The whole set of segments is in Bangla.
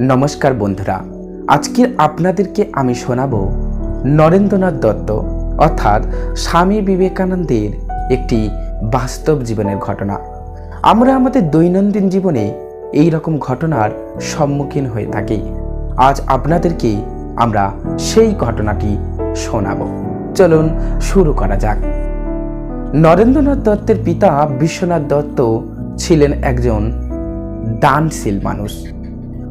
নমস্কার বন্ধুরা আজকে আপনাদেরকে আমি শোনাব নরেন্দ্রনাথ দত্ত অর্থাৎ স্বামী বিবেকানন্দের একটি বাস্তব জীবনের ঘটনা। আমরা আমাদের দৈনন্দিন জীবনে এই রকম ঘটনার সম্মুখীন হয়ে থাকি। আজ আপনাদেরকে আমরা সেই ঘটনাটি শোনাব। চলুন শুরু করা যাক। নরেন্দ্রনাথ দত্তের পিতা বিশ্বনাথ দত্ত ছিলেন একজন দানশীল মানুষ।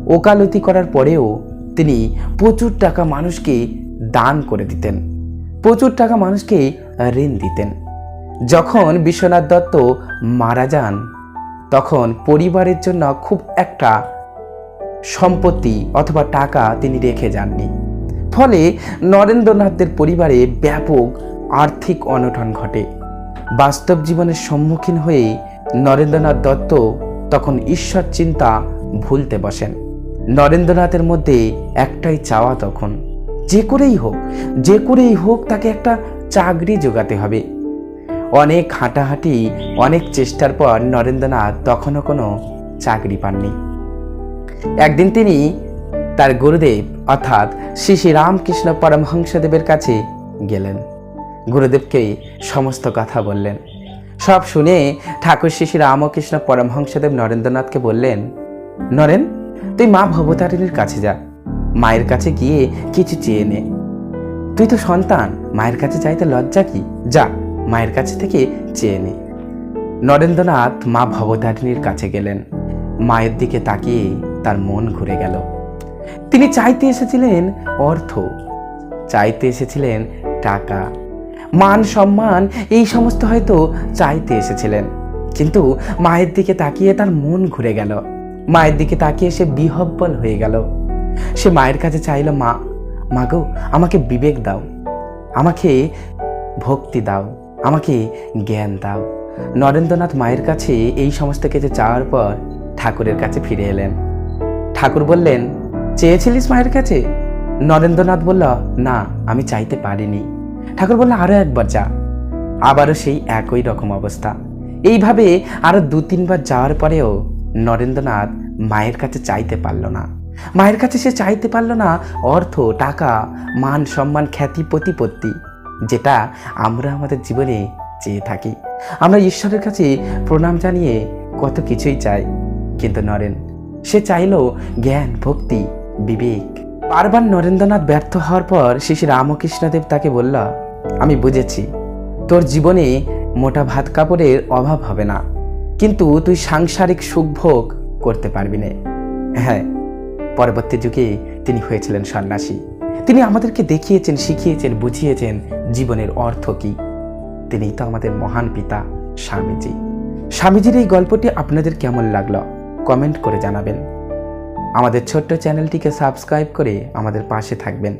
ওকালতি করার পরেও তিনি প্রচুর টাকা মানুষকে দান করে দিতেন। প্রচুর টাকা মানুষকে ঋণ দিতেন। যখন বিশ্বনাথ দত্ত মারা যান, তখন পরিবারের জন্য খুব একটা সম্পত্তি অথবা টাকা তিনি রেখে যাননি। ফলে নরেন্দ্রনাথদের পরিবারে ব্যাপক আর্থিক অনটন ঘটে। বাস্তব জীবনের সম্মুখীন হয়ে নরেন্দ্রনাথ দত্ত তখন ঈশ্বর চিন্তা ভুলতে বসেন। নরেন্দ্রনাথের মধ্যে একটাই চাওয়া তখন, যে করেই হোক, যে করেই হোক তাকে একটা চাকরি জোগাতে হবে। অনেক হাঁটাহাঁটি, অনেক চেষ্টার পর নরেন্দ্রনাথ তখনও কোনো চাকরি পাননি। একদিন তিনি তার গুরুদেব, অর্থাৎ শ্রী শ্রী রামকৃষ্ণ পরমহংসদেবের কাছে গেলেন। গুরুদেবকে সমস্ত কথা বললেন। সব শুনে ঠাকুর শ্রী শ্রী রামকৃষ্ণ পরমহংসদেব নরেন্দ্রনাথকে বললেন, নরেন তুই মা ভবতারিণীর কাছে যা। মায়ের কাছে গিয়ে কিছু চেয়ে নে। তুই তো সন্তান, মায়ের কাছে চাইতে লজ্জা কি? যা, মায়ের কাছে থেকে চেয়ে নে। নরেন্দ্রনাথ মা ভবতারিণীর কাছে গেলেন। মায়ের দিকে তাকিয়ে তার মন ঘুরে গেল। তিনি চাইতে এসেছিলেন অর্থ, চাইতে এসেছিলেন টাকা। মান সম্মান, এই সমস্ত হয়তো চাইতে এসেছিলেন। কিন্তু মায়ের দিকে তাকিয়ে তার মন ঘুরে গেল। মায়ের দিকে তাকিয়ে সে বিহব্বল হয়ে গেল। সে মায়ের কাছে চাইল, মা মা গো, আমাকে বিবেক দাও। আমাকে ভক্তি দাও। আমাকে জ্ঞান দাও। নরেন্দ্রনাথ মায়ের কাছে এই সমস্ত কিছু চাওয়ার পর ঠাকুরের কাছে ফিরে এলেন। ঠাকুর বললেন, চেয়েছিলিস মায়ের কাছে? নরেন্দ্রনাথ বলল, না, আমি চাইতে পারিনি। ঠাকুর বলল আরও একবার যা। আবারও সেই একই রকম অবস্থা। এইভাবে আরও দু তিনবার যাওয়ার পরেও নরেন্দ্রনাথ মায়ের কাছে চাইতে পারল না। মায়ের কাছে সে চাইতে পারল না অর্থ, টাকা, মান, সম্মান, খ্যাতি, প্রতিপত্তি, যেটা আমরা আমাদের জীবনে চেয়ে থাকি। আমরা ঈশ্বরের কাছে প্রণাম জানিয়ে কত কিছুই চাই, কিন্তু নরেন, সে চাইল জ্ঞান, ভক্তি, বিবেক। বারবার নরেন্দ্রনাথ ব্যর্থ হওয়ার পর শ্রী রামকৃষ্ণদেব তাকে বলল, আমি বুঝেছি, তোর জীবনে মোটা ভাত কাপড়ের অভাব হবে না। কিন্তু তুই সাংসারিক সুখভোগ করতে পারবি না। হ্যাঁ পরবর্তী যুগে তিনি হয়েছিলেন সন্ন্যাসী। তিনি আমাদেরকে দেখিয়েছেন, শিখিয়েছেন, বুঝিয়েছেন জীবনের অর্থ কি। তিনি তো আমাদের মহান পিতা, স্বামীজি। স্বামীজির এই গল্পটি আপনাদের কেমন লাগল? কমেন্ট করে জানাবেন। আমাদের ছোট্ট চ্যানেলটিকে সাবস্ক্রাইব করে আমাদের পাশে থাকবেন।